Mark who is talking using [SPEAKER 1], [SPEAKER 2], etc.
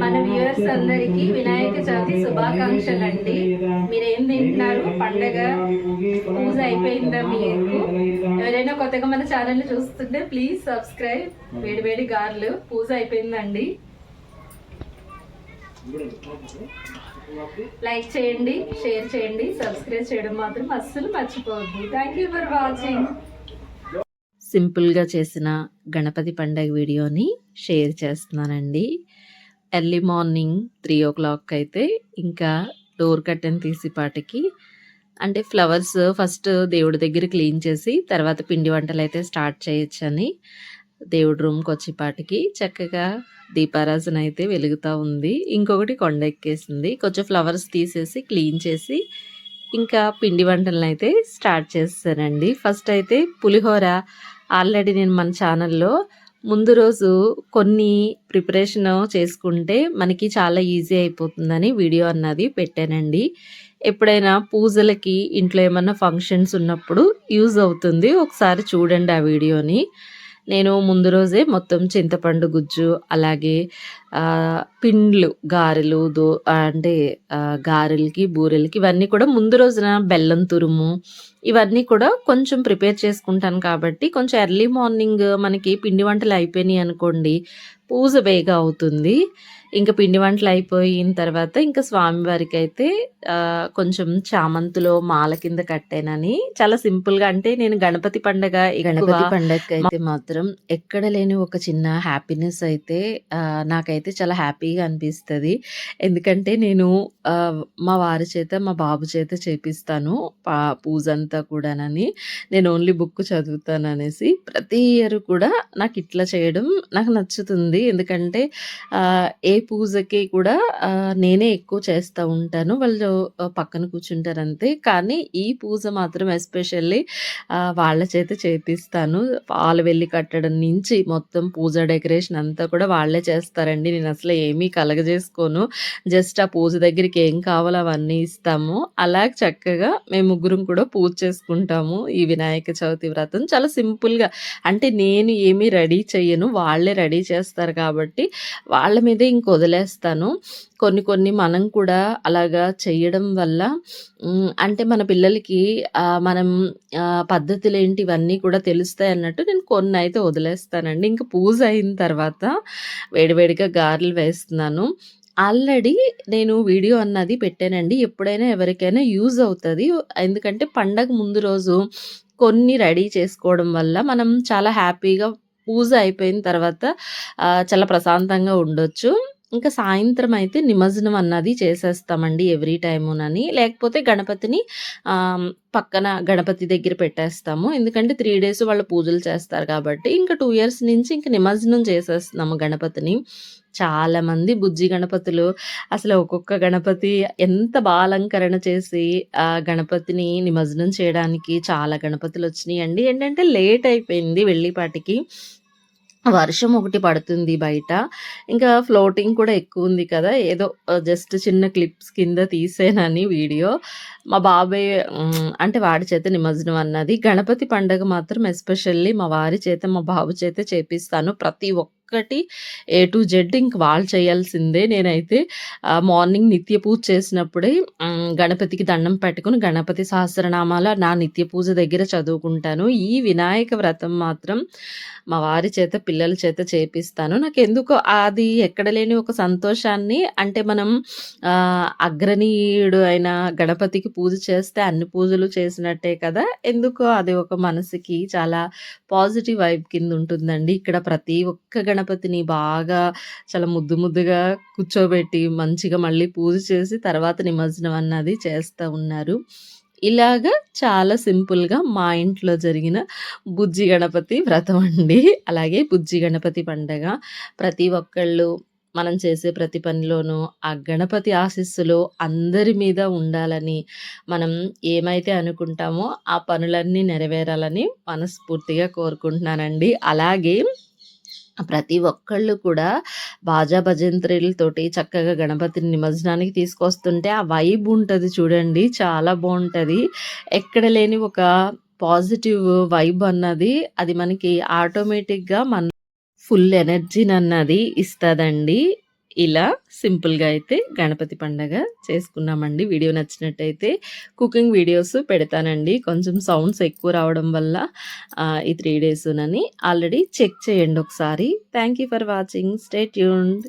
[SPEAKER 1] మన వ్యూవర్స్ అందరికీ వినాయక చవితి శుభాకాంక్షలు అండి మీరేం తింటున్నారు? పండగ పూజ అయిపోయిందా మీకు? ఎవరైనా కొత్తగా మన ఛానల్ చూస్తుంటే ప్లీజ్ సబ్స్క్రైబ్ వేడి వేడి గార్లు పూజ అయిపోయిందండి. లైక్ చేయండి షేర్ చేయండి సబ్స్క్రైబ్ చేయడం మాత్రం అస్సలు మర్చిపోవద్దు. థ్యాంక్ యూ ఫర్ వాచింగ్ సింపుల్గా చేసిన గణపతి పండగ వీడియోని షేర్ చేస్తున్నానండి. Early morning three o'clock అయితే ఇంకా డోర్ కట్టెన్ తీసిపాటికి అంటే ఫ్లవర్స్ ఫస్ట్ దేవుడి దగ్గర క్లీన్ చేసి తర్వాత పిండి వంటలు అయితే స్టార్ట్ చేయొచ్చని దేవుడి రూమ్కి వచ్చేపాటికి చక్కగా దీపారాజన అయితే వెలుగుతూ ఉంది. ఇంకొకటి కొండ ఎక్కేసింది. కొంచెం ఫ్లవర్స్ తీసేసి క్లీన్ చేసి ఇంకా పిండి వంటలను అయితే స్టార్ట్ చేస్తానండి. ఫస్ట్ అయితే పులిహోర. ఆల్రెడీ నేను మన ఛానల్లో ముందు రోజు కొన్ని ప్రిపరేషన్ చేసుకుంటే మనకి చాలా ఈజీ అయిపోతుందని వీడియో అన్నది పెట్టానండి. ఎప్పుడైనా పూజలకి ఇంట్లో ఏమన్నా ఫంక్షన్స్ ఉన్నప్పుడు యూజ్ అవుతుంది. ఒకసారి చూడండి ఆ వీడియోని. నేను ముందు రోజే మొత్తం చింతపండు గుజ్జు అలాగే పిండ్లు గారెలు దో అంటే గారెలకి బూరెలకి ఇవన్నీ కూడా ముందు రోజున బెల్లం తురుము ఇవన్నీ కూడా కొంచెం ప్రిపేర్ చేసుకుంటాను కాబట్టి కొంచెం ఎర్లీ మార్నింగ్ మనకి పిండి వంటలు అయిపోయినాయి అనుకోండి పూజ బేగా అవుతుంది. ఇంకా పిండి వంటలు అయిపోయిన తర్వాత ఇంకా స్వామివారికి అయితే కొంచెం చామంతిలో మాల కింద కట్టానని చాలా సింపుల్గా అంటే నేను గణపతి పండగ గణపతి పండగ అయితే మాత్రం ఎక్కడ లేని ఒక చిన్న హ్యాపీనెస్ అయితే నాకైతే నాకైతే చాలా హ్యాపీగా అనిపిస్తుంది. ఎందుకంటే నేను మా వారి చేత మా బాబు చేత చేపిస్తాను పా- పూజ అంతా కూడానని. నేను ఓన్లీ బుక్ చదువుతాను అనేసి ప్రతి ఇయర్ కూడా నాకు ఇట్లా చేయడం నాకు నచ్చుతుంది. ఎందుకంటే ఏ పూజకి కూడా నేనే ఎక్కువ చేస్తూ ఉంటాను. వాళ్ళు పక్కన కూర్చుంటారు అంతే కానీ ఈ పూజ మాత్రం ఎస్పెషల్లీ వాళ్ళ చేత చేపిస్తాను. పాలు వెళ్ళి కట్టడం నుంచి మొత్తం పూజ డెకరేషన్ అంతా కూడా వాళ్ళే చేస్తారండి. నేను అసలు ఏమీ కలగజేసుకోను. జస్ట్ ఆ పూజ దగ్గరికి ఏం కావాలో అవన్నీ ఇస్తాము. అలా చక్కగా మేము ముగ్గురం కూడా పూజ చేసుకుంటాము. ఈ వినాయక చవితి వ్రతం చాలా సింపుల్గా. అంటే నేను ఏమీ రెడీ చెయ్యను. వాళ్ళే రెడీ చేస్తారు కాబట్టి వాళ్ళ మీదే ఇంక వదిలేస్తాను. కొన్ని కొన్ని మనం కూడా అలాగా చేయడం వల్ల అంటే మన పిల్లలకి మనం పద్ధతులు ఏంటి ఇవన్నీ కూడా తెలుస్తాయి అన్నట్టు నేను కొన్ని అయితే వదిలేస్తానండి. ఇంకా పూజ అయిన తర్వాత వేడివేడిగా గారెలు వేస్తున్నాను. ఆల్రెడీ నేను వీడియో అన్నది పెట్టానండి. ఎప్పుడైనా ఎవరికైనా యూజ్ అవుతుంది. ఎందుకంటే పండగ ముందు రోజు కొన్ని రెడీ చేసుకోవడం వల్ల మనం చాలా హ్యాపీగా పూజ అయిపోయిన తర్వాత చాలా ప్రశాంతంగా ఉండొచ్చు. ఇంకా సాయంత్రం అయితే నిమజ్జనం అన్నది చేసేస్తామండి ఎవ్రీ టైమునని. లేకపోతే గణపతిని పక్కన గణపతి దగ్గర పెట్టేస్తాము. ఎందుకంటే త్రీ డేస్ వాళ్ళు పూజలు చేస్తారు కాబట్టి ఇంకా టూ ఇయర్స్ నుంచి ఇంకా నిమజ్జనం చేసేస్తున్నాము గణపతిని. చాలామంది బుజ్జి గణపతులు అసలు ఒక్కొక్క గణపతి ఎంత బాగా అలంకరణ చేసి ఆ గణపతిని నిమజ్జనం చేయడానికి చాలా గణపతులు వచ్చినాయి అండి ఏంటంటే లేట్ అయిపోయింది వెళ్ళిపాటికి. వర్షం ఒకటి పడుతుంది బయట. ఇంకా ఫ్లోటింగ్ కూడా ఎక్కువ ఉంది కదా. ఏదో జస్ట్ చిన్న క్లిప్స్ కింద తీసేనని వీడియో. మా బాబాయ్ అంటే వాడి చేత నిమజ్జనం అన్నది. గణపతి పండగ మాత్రం ఎస్పెషల్లీ మా వారి చేత మా బాబు చేత చేపిస్తాను. ప్రతి ఒక్క ఒక్కటి ఏ టు జెడ్ ఇంక వాళ్ళు చేయాల్సిందే. నేనైతే మార్నింగ్ నిత్య పూజ చేసినప్పుడే గణపతికి దండం పెట్టుకుని గణపతి సహస్రనామాల నా నిత్య పూజ దగ్గర చదువుకుంటాను. ఈ వినాయక వ్రతం మాత్రం మా వారి చేత పిల్లల చేత చేపిస్తాను. నాకు ఎందుకో అది ఎక్కడ లేని ఒక సంతోషాన్ని అంటే మనం అగ్రనీయుడు అగ్రణీయుడు అయిన గణపతికి పూజ చేస్తే అన్ని పూజలు చేసినట్టే కదా? ఎందుకో అది ఒక మనసుకి చాలా పాజిటివ్ వైబ్ కింద ఉంటుందండి. ఇక్కడ ప్రతి ఒక్క గణపతిని బాగా చాలా ముద్దు ముద్దుగా కూర్చోబెట్టి మంచిగా మళ్ళీ పూజ చేసి తర్వాత నిమజ్జనం అన్నది చేస్తూ ఉన్నారు. ఇలాగా చాలా సింపుల్గా మా ఇంట్లో జరిగిన బుజ్జి గణపతి వ్రతం అండి. అలాగే బుజ్జి గణపతి పండగ ప్రతి ఒక్కళ్ళు మనం చేసే ప్రతి పనిలోనూ ఆ గణపతి ఆశీస్సులు అందరి మీద ఉండాలని మనం ఏమైతే అనుకుంటామో ఆ పనులన్నీ నెరవేరాలని మనస్ఫూర్తిగా కోరుకుంటున్నానండి. అలాగే ప్రతి ఒక్కళ్ళు కూడా బాజా భజంత్రీలతోటి చక్కగా గణపతిని నిమజ్జనానికి తీసుకొస్తుంటే ఆ వైబ్ ఉంటుంది చూడండి. చాలా బాగుంటుంది ఎక్కడ లేని ఒక పాజిటివ్ వైబ్ అన్నది అది మనకి ఆటోమేటిక్‌గా మన ఫుల్ ఎనర్జీని అన్నది ఇస్తుందండి ఇలా సింపుల్‌గా అయితే గణపతి పండగ చేసుకున్నామండి. వీడియో నచ్చినట్టయితే కుకింగ్ వీడియోస్ పెడతానండి. కొంచెం సౌండ్స్ ఎక్కువ రావడం వల్ల ఈ త్రీ డేస్నని ఆల్రెడీ చెక్ చేయండి ఒకసారి. Thank you for watching. Stay tuned.